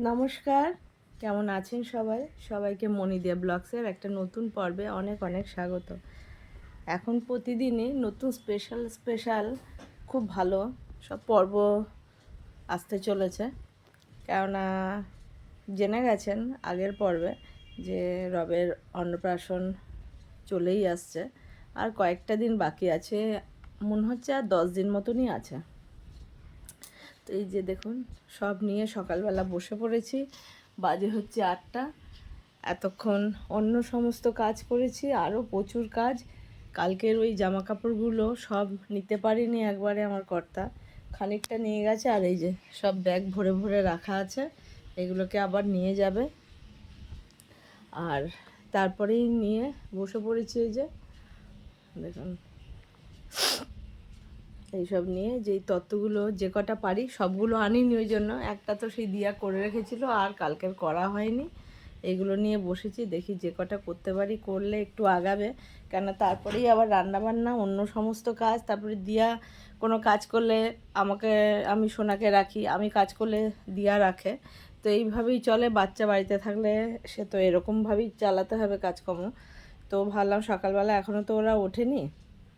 নমস্কার। কেমন আছেন সবাই? সবাইকে মণিদিয়া ব্লগসের একটা নতুন পর্বে অনেক অনেক স্বাগত। এখন প্রতিদিনই নতুন স্পেশাল স্পেশাল খুব ভালো সব পর্ব আসতে চলেছে। কেননা জেনে গেছেন আগের পর্বে যে রবের অন্নপ্রাশন চলেই আসছে। আর কয়েকটা দিন বাকি আছে, মনে হচ্ছে আর দশ দিন মতনই আছে। তো এই যে দেখুন, সব নিয়ে সকালবেলা বসে পড়েছি, বাজে হচ্ছে আটটা। এতক্ষণ অন্য সমস্ত কাজ করেছি আরও প্রচুর কাজ। কালকের ওই জামা কাপড়গুলো সব নিতে পারিনি একবারে আমার কর্তা। খানিকটা নিয়ে গেছে আর এই যে সব ব্যাগ ভরে ভরে রাখা আছে, এগুলোকে আবার নিয়ে যাবে। আর তারপরেই নিয়ে বসে পড়েছি এই যে, দেখুন। এইসব নিয়ে যেই তত্ত্বগুলো যে কটা পারি সবগুলো আনিনি ওই জন্য। একটা তো সেই দিয়া করে রেখেছিল, আর কালকের করা হয়নি। এগুলো নিয়ে বসেছি, দেখি যে কটা করতে পারি, করলে একটু আগাবে। কেন তারপরেই আবার রান্নাবান্না, অন্য সমস্ত কাজ, তারপরে দিয়া কোনো কাজ করলে আমাকে, আমি সোনাকে রাখি, আমি কাজ করলে দিয়া রাখে। তো এইভাবেই চলে, বাচ্চা বাড়িতে থাকলে সে তো এরকমভাবেই চালাতে হবে কাজকর্ম। তো ভাবলাম সকালবেলা এখনও তো ওরা ওঠেনি,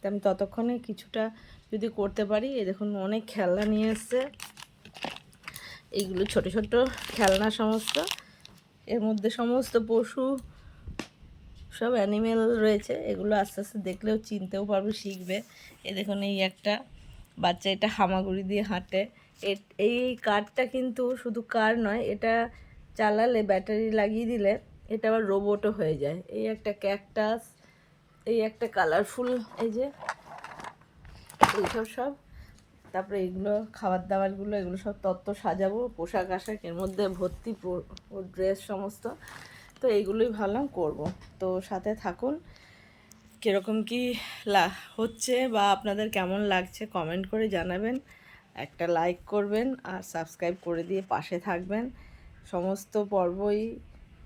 তো আমি ততক্ষণে কিছুটা যদি করতে পারি, এই দেখুন অনেক খেলনা নিয়ে এসছে। এইগুলো ছোট ছোট খেলনা সমস্ত। এর মধ্যে সমস্ত পশু, সব অ্যানিমেল রয়েছে। এগুলো আস্তে আস্তে দেখলেও চিনতেও পারবে, শিখবে। এ দেখুন এই একটা বাচ্চা, এটা হামাগুড়ি দিয়ে হাঁটে। এই কারটা কিন্তু শুধু কার নয়, এটা চালালে ব্যাটারি লাগিয়ে দিলে এটা আবার রোবটও হয়ে যায়। এই একটা ক্যাকটাস এই একটা কালারফুল এই যে এইসব সব। তারপরে এগুলো খাবার দাবারগুলো এগুলো সব তত্ত্ব সাজাবো, পোশাক আশাক এর মধ্যে ভর্তি ড্রেস সমস্ত। তো এইগুলোই ভাবলাম করব। তো সাথে থাকুন। কীরকম কি লা, হচ্ছে বা আপনাদের কেমন লাগছে কমেন্ট করে জানাবেন। একটা লাইক করবেন আর সাবস্ক্রাইব করে দিয়ে পাশে থাকবেন। সমস্ত পর্বই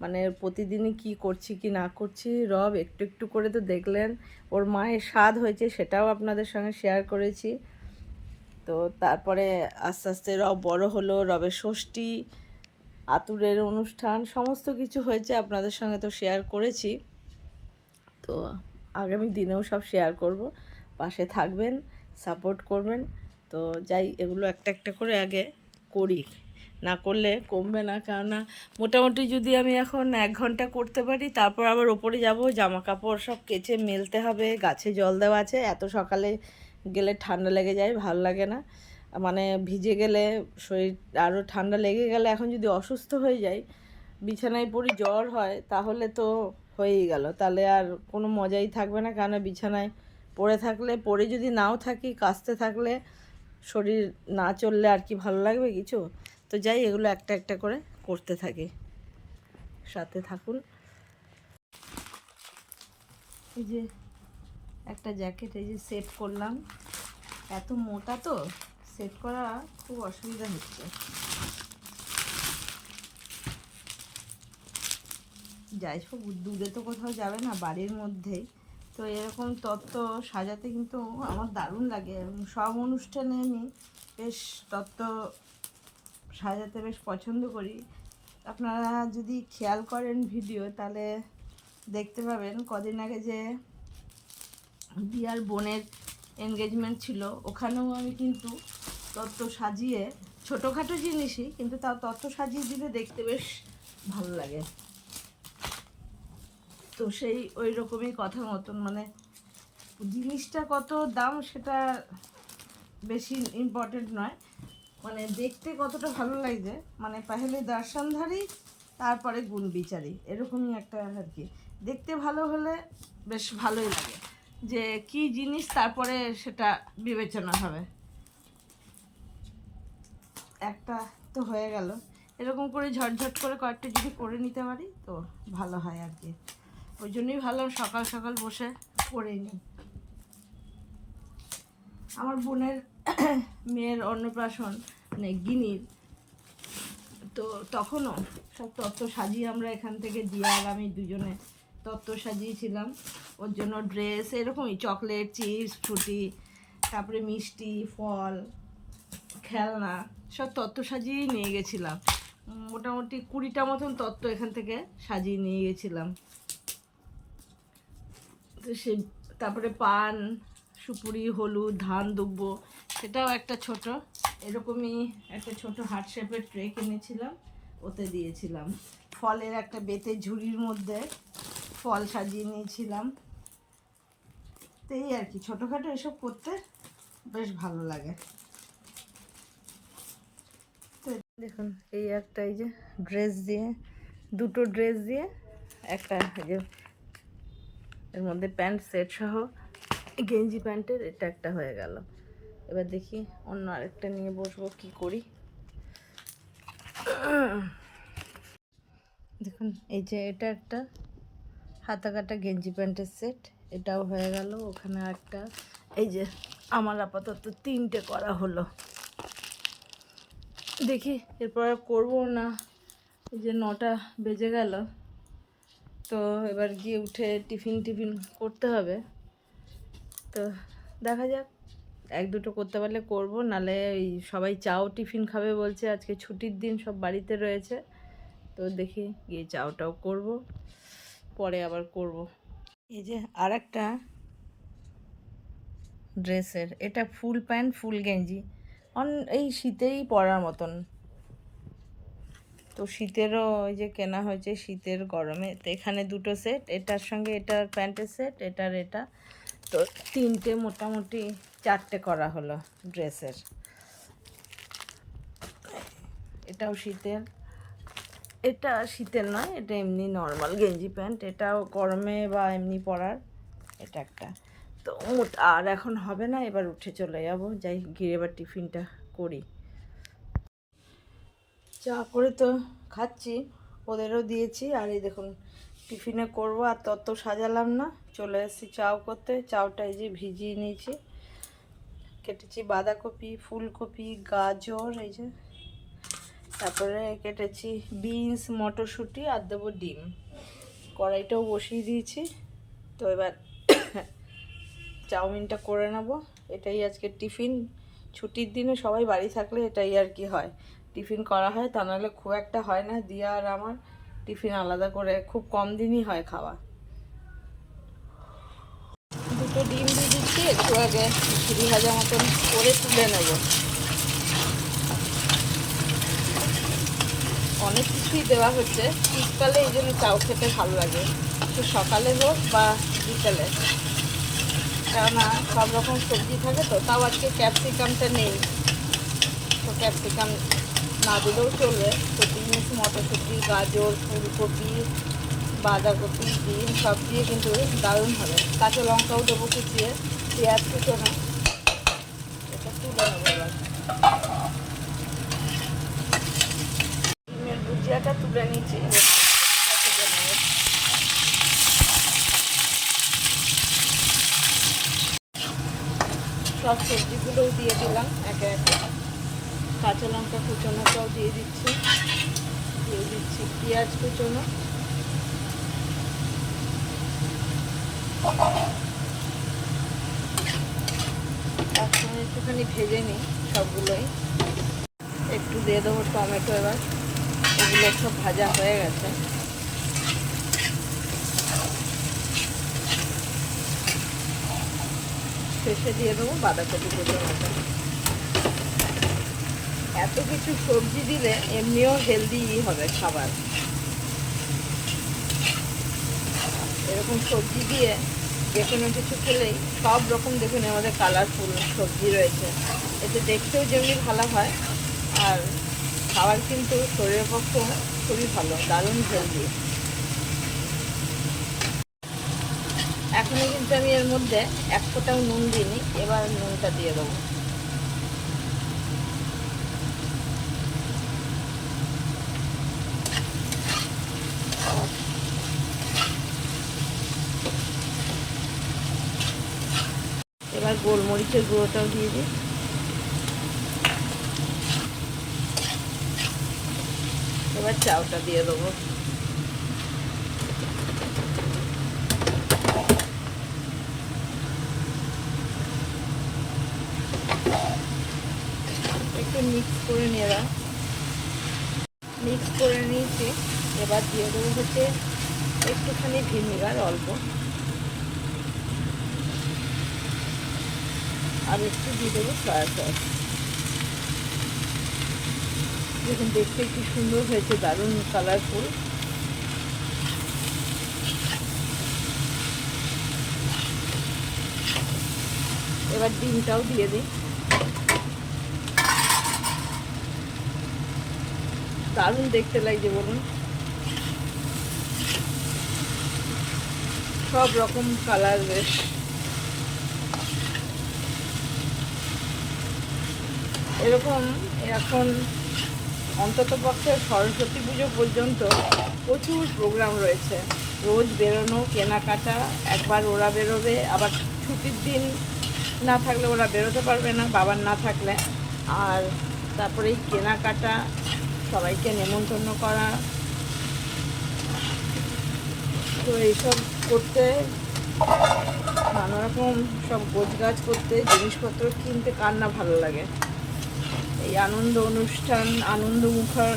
মানে প্রতিদিনই কি করছি, কি না করছি, রব একটু একটু করে তো দেখলেন। ওর মায়ের স্বাদ হয়েছে সেটাও আপনাদের সঙ্গে শেয়ার করেছি। তো তারপরে আস্তে আস্তে রব বড় হলো, রবের ষষ্ঠী, আতুরের অনুষ্ঠান, সমস্ত কিছু হয়েছে আপনাদের সঙ্গে তো শেয়ার করেছি। তো আগামী দিনেও সব শেয়ার করব। পাশে থাকবেন সাপোর্ট করবেন। তো যাই, এগুলো একটা একটা করে আগে করি। না করলে কমবে না। কেননা মোটামুটি যদি আমি এখন এক ঘণ্টা করতে পারি, তারপর আবার ওপরে যাব জামা কাপড় সব কেচে মেলতে হবে, গাছে জল দেওয়া আছে, এত সকালে গেলে ঠান্ডা লেগে যায়, ভালো লাগে না। মানে ভিজে গেলে শরীর আরও ঠান্ডা লেগে গেলে এখন যদি অসুস্থ হয়ে যাই, বিছানায় পড়ি, জ্বর হয়, তাহলে তো হয়েই গেল। তাহলে আর কোনো মজাই থাকবে না কেন বিছানায় পড়ে থাকলে, পড়ে যদি নাও থাকি কাঁচতে থাকলে শরীর না চললে আর কি ভালো লাগবে কিছু? তো যাই, এগুলো একটা একটা করে করতে থাকি। সাথে থাকুন। এই যে একটা জ্যাকেট এই যে সেট করলাম। এত মোটা তো, সেট করা খুব অসুবিধা হচ্ছে। যাই সব দূরে তো কোথাও যাবে না, বাড়ির মধ্যেই। তো এরকম তত্ত্ব সাজাতে কিন্তু আমার দারুণ লাগে। সব অনুষ্ঠানে আমি বেশ তত্ত্ব সাজাতে বেশ পছন্দ করি। আপনারা যদি খেয়াল করেন ভিডিও, তাহলে দেখতে পাবেন কদিন আগে যে দিয়ার বোনের এনগেজমেন্ট ছিল, ওখানেও আমি কিন্তু তত্ত্ব সাজিয়ে, ছোটোখাটো জিনিসই, কিন্তু তাও তত্ত্ব সাজিয়ে দিলে দেখতে বেশ ভালো লাগে। তো সেই ওই রকমই কথা মতন মানে জিনিসটা কত দাম সেটা বেশি ইম্পর্টেন্ট নয়। মানে দেখতে কতটা ভালো লাগছে মানে পাহলে দর্শনধারী, তারপরে গুণ বিচারি এরকমই একটা আর কি। দেখতে ভালো হলে বেশ ভালোই লাগে, যে কি জিনিস তারপরে সেটা বিবেচনা হবে। একটা তো হয়ে গেল। এরকম করে ঝটঝট করে কয়েকটা যদি করে নিতে পারি, তো ভালো হয় আর কি। ওই জন্যই ভালো সকাল সকাল বসে করে নিই আমার বোনের মেয়ের অন্নপ্রাশন মানে গিনির, তো তখনও সব তত্ত্ব সাজিয়ে আমরা এখান থেকে দিয়ে আর আমি দুজনে তত্ত্ব সাজিয়েছিলাম। ওর জন্য ড্রেস এরকমই, চকলেট, চিপস ফ্রুটি তারপরে মিষ্টি, ফল, খেলনা, সব তত্ত্ব সাজিয়েই নিয়ে গেছিলাম। মোটামুটি কুড়িটা মতন তত্ত্ব এখান থেকে সাজিয়ে নিয়ে গেছিলাম। তো সে, তারপরে পান সুপুরি, হলুদ, ধান দুব্বো, সেটাও একটা ছোট। এরকমই একটা ছোট হার্ট শেপের ট্রে কিনেছিলাম, ওতে দিয়েছিলাম। ফলের একটা বেতের ঝুড়ির মধ্যে ফল সাজিয়ে নিয়েছিলাম। তো এই আর কি, ছোটোখাটো এসব করতে বেশ ভালো লাগে। তো দেখুন, এই একটা, এই যে ড্রেস দিয়ে, দুটো ড্রেস দিয়ে একটা, এই যে এর মধ্যে প্যান্ট সেট সহ গেঞ্জি প্যান্টের এটা একটা হয়ে গেল। এবার দেখি অন্য আরেকটা নিয়ে বসবো, কি করি? দেখুন, এই যে এটা একটা হাতা কাটা গেঞ্জি প্যান্টের সেট, এটাও হয়ে গেল। ওখানে একটা এই যে আমার আপাতত তিনটে করা হলো। দেখি, এরপর করব না। এই যে নটা বেজে গেল। তো এবার গিয়ে উঠে টিফিন টিফিন করতে হবে। তো দেখা যাক। এক দুটো করতে পারলে করব, নালে ওই সবাই চাও টিফিন খাবে বলছে, আজকে ছুটির দিন সব বাড়িতে রয়েছে। তো দেখি গিয়ে চাওটাও করব, পরে আবার করব। এই যে আর একটা ড্রেসের, এটা ফুল প্যান্ট, ফুল গেঞ্জি। অন, এই শীতেই পরার মতন। তো শীতেরও ওই যে কেনা হয়েছে, শীতের গরমে। তো এখানে দুটো সেট, এটার সঙ্গে এটার প্যান্টের সেট, এটার এটা। তো তিনটে মোটামুটি চারটে করা হলো ড্রেসের। এটাও শীতের। এটা শীতের নয়, এটা এমনি নর্মাল গেঞ্জি প্যান্ট। এটাও গরমে বা এমনি পরার, এটা একটা। তো আর এখন হবে না, এবার উঠে চলে যাব। যাই গিয়ে এবার টিফিনটা করি। চা করে তো খাচ্ছি, ওদেরও দিয়েছি। আর এই দেখুন টিফিনে করব আর তত সাজালাম না। চলে এসেছি চাও করতে। চাওটা এই যে ভিজিয়ে নিয়েছি। কেটেছি বাঁধাকপি, ফুলকপি, গাজর, এই যে। তারপরে কেটেছি বিনস, মটরশুঁটি আর দেবো ডিম। কড়াইটাও বসিয়ে দিয়েছি। তো এবার চাউমিনটা করে নেব। এটাই আজকে টিফিন। ছুটির দিনে সবাই বাড়ি থাকলে এটাই আর কি হয়। টিফিন করা হয়, তা নাহলে খুব একটা হয় না। দিয়া আর আমার টিফিন আলাদা করে খুব কম দিনই হয় খাওয়া। দুটো ডিম দিয়ে দিচ্ছি, একটু আগে ঝুড়ি ভাজা মতন করে তুলে নেব। অনেক কিছুই দেওয়া হচ্ছে, শীতকালে এই জন্য চাউ খেতে ভালো লাগে। একটু সকালে হোক বা বিকালে। কেননা সব রকম সবজি থাকে তো, তাও আজকে ক্যাপসিকামটা নেই। তো ক্যাপসিকাম না দিলেও চলবে। তো বিনস মটরশুঁটি, গাজর, ফুলকপি, বাঁধাকপি, ডিম, সব দিয়ে কিন্তু দারুণ হবে। কাঁচা লঙ্কাও দেবো কুচিয়ে, পেঁয়াজ কুচো না। এটা তুলে নেব ডিমের ভুজিয়াটা তুলে নিচ্ছি। সব সবজিগুলোও দিয়ে দিলাম একে একে। কাঁচা লঙ্কা কুচোনোটাও দিয়ে দিচ্ছি। দিয়ে দিচ্ছি পেঁয়াজ কুচোনো। সঙ্গে একটুখানি ভেজে নিই সবগুলোই। একটু দিয়ে দেবো টমেটো এবার। এগুলো সব ভাজা হয়ে গেছে। শেষে দিয়ে দেবো বাঁধাকপি কুচোনোটা এত কিছু সবজি দিলে এমনিও হেলদি হবে খাবার। এরকম সবজি দিয়ে যে কোনো কিছু খেলেই সব রকম দেখুন আমাদের কালারফুল সবজি রয়েছে। এতে দেখতেও যেমনি ভালো হয়, আর খাবার কিন্তু শরীরের পক্ষে খুবই ভালো, দারুণ হেলদি এখনও কিন্তু আমি এর মধ্যে এক ফোঁটাও নুন দিইনি, এবার নুনটা দিয়ে দেবো এবার গোলমরিচের গুঁড়োটাও দিয়ে দিই। এবার চাউটা দিয়ে দেবো। একটু মিক্স করে নিয়ে মিক্স করে নিয়েছি। এবার দিয়ে দেবো হচ্ছে একটুখানি ভিনিগার অল্প। আর একটু দিয়ে দেবো সয়া সস দেখুন, দেখতে কি সুন্দর হয়েছে, দারুণ কালারফুল এবার ডিমটাও দিয়ে দিই। দারুণ দেখতে লাগছে, বলুন। সব রকম কালার বেশ। এরকম এখন অন্তত পক্ষে সরস্বতী পুজো পর্যন্ত প্রচুর প্রোগ্রাম রয়েছে। রোজ বেরোনো, কেনাকাটা, একবার ওরা বেরোবে, আবার ছুটির দিন না থাকলে ওরা বেরোতে পারবে না, বাবার না থাকলে। আর তারপরে এই কেনাকাটা, সবাইকে নেমন্তন্ন করা। তো এইসব করতে নানা রকম সব গোছগাছ করতে, জিনিসপত্র কিনতে কার না ভালো লাগে। এই আনন্দ অনুষ্ঠান, আনন্দ মুখর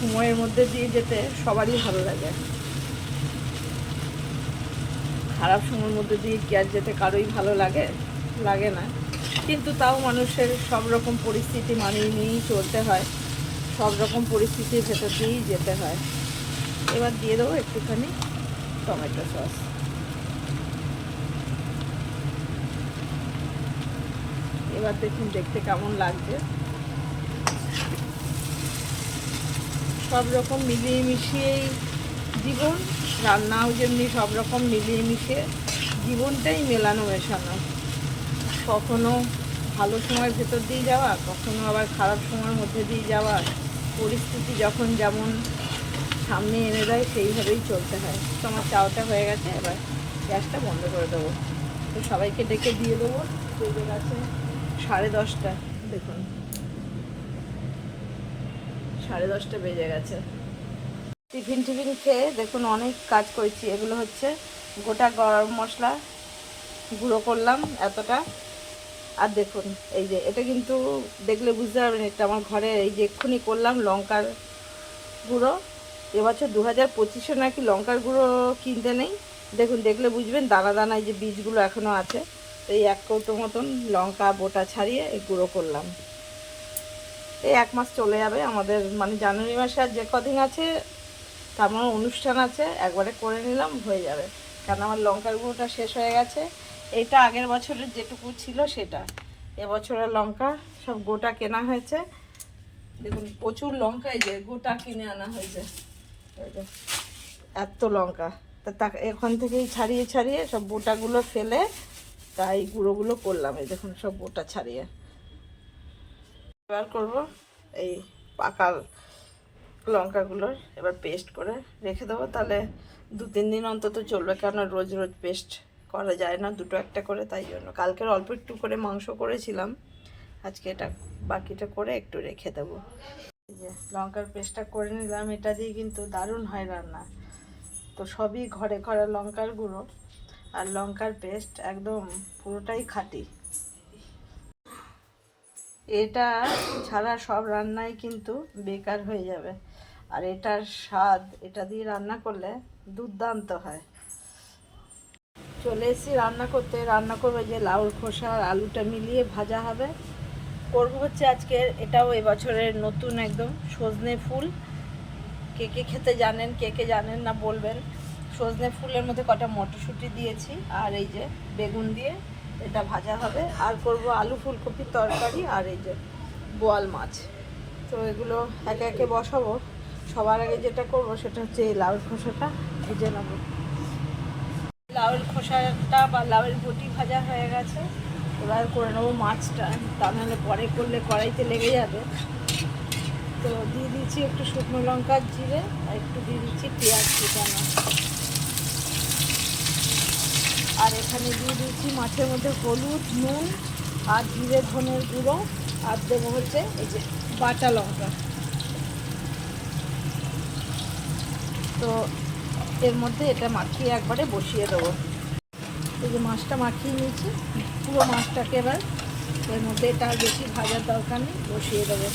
সময়ের মধ্যে দিয়ে যেতে সবারই ভালো লাগে। খারাপ সময়ের মধ্যে দিয়ে কি আর যেতে কারোই ভালো লাগে? লাগে না। কিন্তু তাও মানুষের সব রকম পরিস্থিতি মানিয়ে নিয়েই চলতে হয়। সব রকম পরিস্থিতির ভেতর দিয়েই যেতে হয়। এবার দিয়ে দেবো একটুখানি টমেটো সস। এবার দেখুন দেখতে কেমন লাগছে। সব রকম মিলিয়ে মিশিয়েই জীবন, রান্নাও যেমনি সব রকম মিলিয়ে মিশিয়ে জীবনটাই মেলানো মেশানো। কখনো ভালো সময়ের ভেতর দিয়ে যাওয়া, কখনো আবার খারাপ সময়ের মধ্যে দিয়ে যাওয়া। পরিস্থিতি যখন যেমন সামনে এনে দেয়, সেইভাবেই চলতে হয়। তো আমার চাওটা হয়ে গেছে, এবার গ্যাসটা বন্ধ করে দেবো। তো সবাইকে ডেকে দিয়ে দেবো। বেজে গেছে সাড়ে দশটা, দেখুন। সাড়ে দশটা বেজে গেছে। টিফিন টিফিন খেয়ে দেখুন অনেক কাজ করেছি। এগুলো হচ্ছে গোটা গরম মশলা গুঁড়ো করলাম এতটা। আর দেখুন, এই যে এটা কিন্তু দেখলে বুঝতে পারবেন, এটা আমার ঘরে এই যে এক্ষুনি করলাম লঙ্কার গুঁড়ো। এবছর দু হাজার পঁচিশে নাকি লঙ্কার গুঁড়ো কিনতে নেই। দেখুন, দেখলে বুঝবেন, দানা দানা এই যে বীজগুলো এখনও আছে। এই এক কৌটো মতন লঙ্কা, বোটা ছাড়িয়ে গুঁড়ো করলাম। এই এক মাস চলে যাবে, আমাদের মানে জানুয়ারি মাসে আর যে কদিন আছে, তার মানে অনুষ্ঠান আছে, একবারে করে নিলাম, হয়ে যাবে। কারণ আমার লঙ্কার গুঁড়োটা শেষ হয়ে গেছে। এটা আগের বছরের যেটুকু ছিল সেটা। এবছরের লঙ্কা, সব গোটা কেনা হয়েছে। দেখুন, প্রচুর লঙ্কা এই যে, গোটা কিনে আনা হয়েছে। এত লঙ্কা। তা এখান থেকেই ছাড়িয়ে ছাড়িয়ে সব বোটাগুলো ফেলে তাই গুঁড়োগুলো করলাম, এই দেখুন সব বোটা ছাড়িয়ে। এবার করব এই পাকা লঙ্কাগুলোর, এবার পেস্ট করে রেখে দেবো। তাহলে দু তিন দিন অন্তত চলবে কেন রোজ রোজ পেস্ট করা যায় না দুটো একটা করে, তাই জন্য। কালকের অল্প একটু করে মাংস করেছিলাম, আজকে এটা বাকিটা করে একটু রেখে দেবো। লঙ্কার পেস্টটা করে নিলাম, এটা দিয়ে কিন্তু দারুণ হয় রান্না। তো সবই ঘরে ঘরে লঙ্কার গুঁড়ো। আর লঙ্কার পেস্ট একদম পুরোটাই খাঁটি। এটা ছাড়া সব রান্নাই কিন্তু বেকার হয়ে যাবে। আর এটার স্বাদ, এটা দিয়ে রান্না করলে দুর্দান্ত হয়। চলে এসেছি রান্না করতে। রান্না করব যে লাউর খোসা আর আলুটা মিলিয়ে ভাজা হবে। করব হচ্ছে আজকে এটাও এবছরের নতুন একদম সজনে ফুল। কে কে খেতে জানেন, কে কে জানেন না বলবেন। সজনে ফুলের মধ্যে কটা মটরশুঁটি দিয়েছি, আর এই যে বেগুন দিয়ে এটা ভাজা হবে। আর করব আলু ফুলকপির তরকারি আর এই যে বোয়াল মাছ। তো এগুলো একে একে বসাবো। সবার আগে যেটা করব সেটা হচ্ছে এই লাউর খোসাটা ভেজে নেব। লাউয়ের খোসাটা বা লাউয়ের বটি ভাজা হয়ে গেছে। এবার করে নেব মাছটা। তা নাহলে পরে করলে কড়াইতে লেগে যাবে। তো দিয়ে দিচ্ছি একটু শুকনো লঙ্কার জিরে, আর একটু দিয়ে দিচ্ছি পেঁয়াজ কুচানো। আর এখানে দিয়ে দিচ্ছি মাছের মধ্যে হলুদ, নুন আর জিরে ধনের গুঁড়ো। আর দেবো হচ্ছে এই যে বাটা লঙ্কা। তো এর মধ্যে এটা মাখিয়ে একবারে বসিয়ে দেবো। এই যে মাছটা মাখিয়ে নিয়েছি, পুরো মাছটাকে এবার এর মধ্যে এটা বেশি ভাজার দরকার নেই, বসিয়ে দেবো।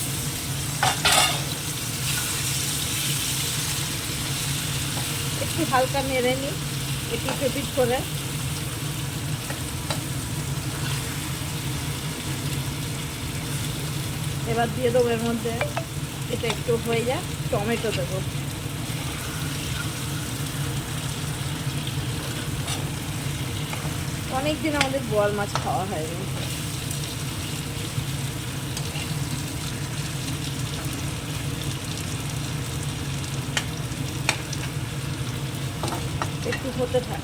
একটু হালকা নেড়ে নিই একটু ফেপিট করে। এবার দিয়ে দেবো এর মধ্যে। এটা একটু হয়ে যায় টমেটো দেবো। অনেকদিন আমাদের বোয়াল মাছ খাওয়া হয়নি। একটু হতে থাক।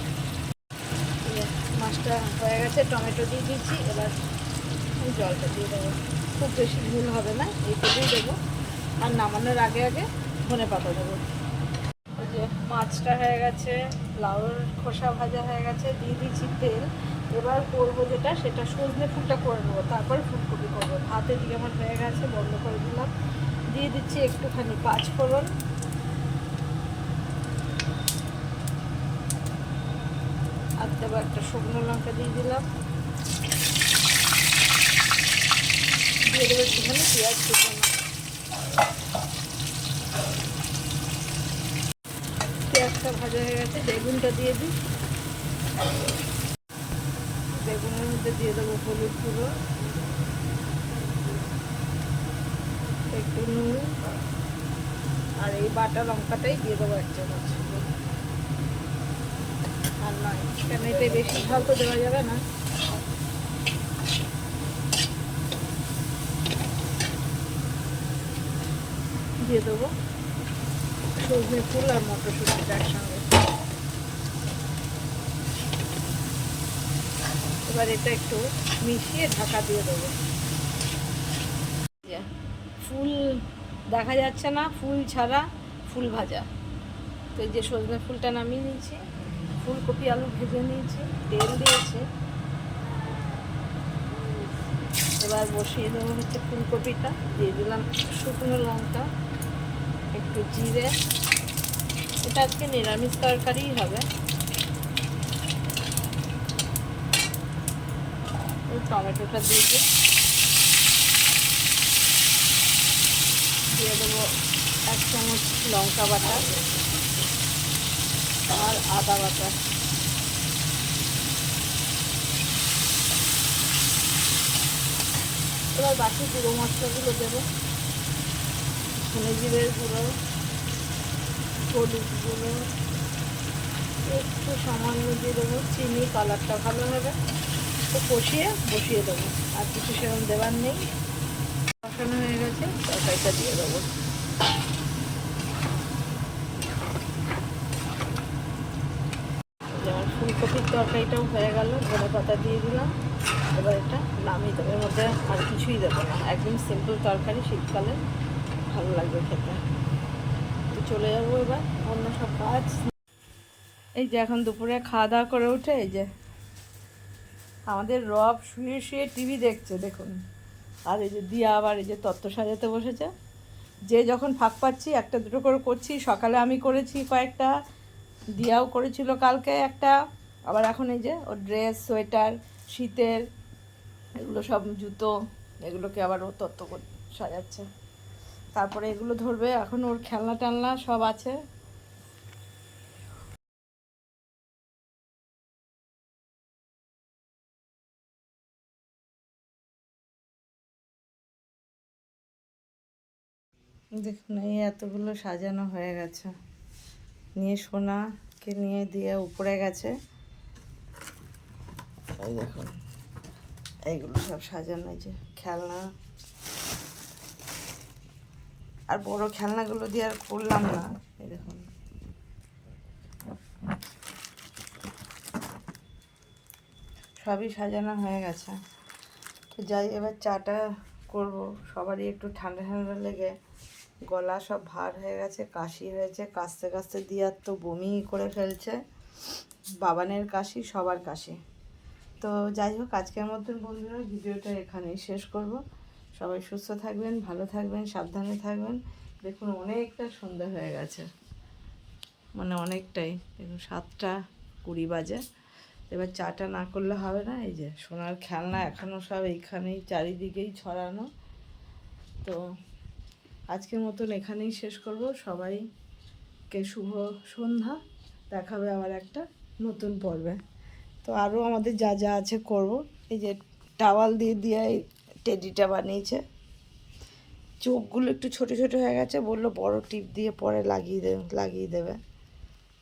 মাছটা হয়ে গেছে, টমেটো দিয়ে দিয়েছি এবার জলটা দিয়ে দেবো। খুব বেশি ভুল হবে না এইটুকুই দেবো। আর নামানোর আগে আগে ধনে পাতা দেবো। এই যে মাছটা হয়ে গেছে, লাউর খোসা ভাজা হয়ে গেছে, দিয়ে দিয়েছি তেল। এবার করব যেটা, সেটা সজনে ফুলটা করে নেব তারপরে ফুলকপি করব। ভাতে দিয়ে আমার হয়ে গেছে, বন্ধ করে দিলাম। দিয়ে দিচ্ছি একটুখানি পাঁচ ফোড়ন আর দেবো একটা শুকনো লঙ্কা দিয়ে দিলাম। দিয়ে দেবো পেঁয়াজটা ভাজা হয়ে গেছে, বেগুনটা দিয়ে দিই। বেগুনের মধ্যে দিয়ে দেবো হলুদ গুঁড়ো, একটু নুন, আর এই বাটা লঙ্কাটাই দিয়ে দেবো এক চামচ। আর নয়, কেন এতে বেশি ঝাল তো দেওয়া যাবে না। দিয়ে দেবো। সজনে ফুল আর মটরশুটিটা একসঙ্গে। এবার এটা একটু মিশিয়ে ঢাকা দিয়ে দেবো। ফুল দেখা যাচ্ছে না ফুল ছাড়া ফুল ভাজা। তো এই যে সজনে ফুলটা নামিয়ে নিয়েছি ফুলকপি আলু ভেজে নিয়েছি তেল দিয়েছি। এবার বসিয়ে দেবো হচ্ছে ফুলকপিটা দিয়ে দিলাম শুকনো লঙ্কা। একটু জিরে। এটা আজকে নিরামিষ তরকারিই হবে। টমেটোটা দিয়ে দিয়ে দেবো এক চামচ লঙ্কা বাটা আর আদা বাটা। এবার বাকি গুঁড়ো মশলাগুলো দেবো। ধনে জিরের গুঁড়ো। হলুদ গুঁড়ো, একটু সামান্য দিয়ে দেবো, চিনি, কালারটা ভালো হবে। তো কষিয়ে বসিয়ে দেবো, আর কিছু সেরকম দেওয়ার নেই। কষানো হয়ে গেছে, তরকারিটা দিয়ে দেবো। যেমন ফুলকপির তরকারিটাও হয়ে গেল, ধনে পাতা দিয়ে দিলাম। এবার এটা নামিয়ে দেবো, এর মধ্যে আর কিছুই দেবো না। একদম সিম্পল তরকারি, শীতকালে ভালো লাগবে খেতে। চলে যাব এবার, অন্য সব কাজ। এই যে এখন দুপুরে খাওয়া দাওয়া করে উঠে, এই যে আমাদের রব শুয়ে শুয়ে টিভি দেখছে, দেখুন। আর এই যে দিয়া আবার এই যে তত্ত্ব সাজাতে বসেছে। যে যখন ফাঁক পাচ্ছি, একটা দুটো করে করছি, সকালে আমি করেছি কয়েকটা, দিয়াও করেছিল কালকে একটা। আবার এখন এই যে ওর ড্রেস, সোয়েটার, শীতের, এগুলো সব জুতো, এগুলোকে আবার ও তত্ত্ব সাজাচ্ছে। তারপরে এগুলো ধরবে। এখন ওর খেলনা টেলনা সব আছে। দেখুন এই এতগুলো সাজানো হয়ে গেছে। নিয়ে সোনাকে নিয়ে দিয়ে উপরে গেছে। এই দেখুন। এইগুলো সব সাজানো যে খেলনা। আর বড় খেলনাগুলো দিয়ে আর করলাম না দেখুন। সবই সাজানো হয়ে গেছে। তো যাই, এবার চাটা করব। সবারই একটু ঠান্ডা ঠান্ডা লেগে গলা সব ভার হয়ে গেছে, কাশি হয়েছে, কাশতে কাশতে দিয়ার তো বমি করে ফেলছে। বাবানের কাশি, সবার কাশি। তো যাই হোক, আজকের মতন বন্ধুরা, ভিডিওটা এখানেই শেষ করব। সবাই সুস্থ থাকবেন, ভালো থাকবেন, সাবধানে থাকবেন। দেখুন অনেকটা সন্ধ্যা হয়ে গেছে। মানে অনেকটাই। দেখুন সাতটা কুড়ি বাজে। এবার চাটা না করলে হবে না, এই যে সোনার খেলনা এখনও সব এইখানেই চারিদিকেই ছড়ানো। তো আজকের মতন এখানেই শেষ করব। সবাইকে শুভ সন্ধ্যা। দেখাবে আবার একটা নতুন পর্বে। তো আরও আমাদের যা যা আছে করব। এই যে টাওয়াল দিয়ে দিয়ে টেডিটা বানিয়েছে। চোখগুলো একটু ছোট ছোট হয়ে গেছে, বলল বড় টিপ দিয়ে পরে লাগিয়ে দেবে লাগিয়ে দেবে।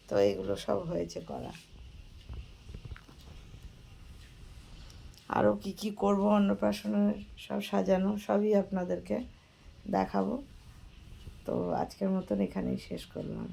তো এগুলো সব হয়েছে করা। আরও কি কি করব, অন্নপ্রাশনের সব সাজানো, সবই আপনাদেরকে দেখাবো। তো আজকের মতন এখানেই শেষ করলাম।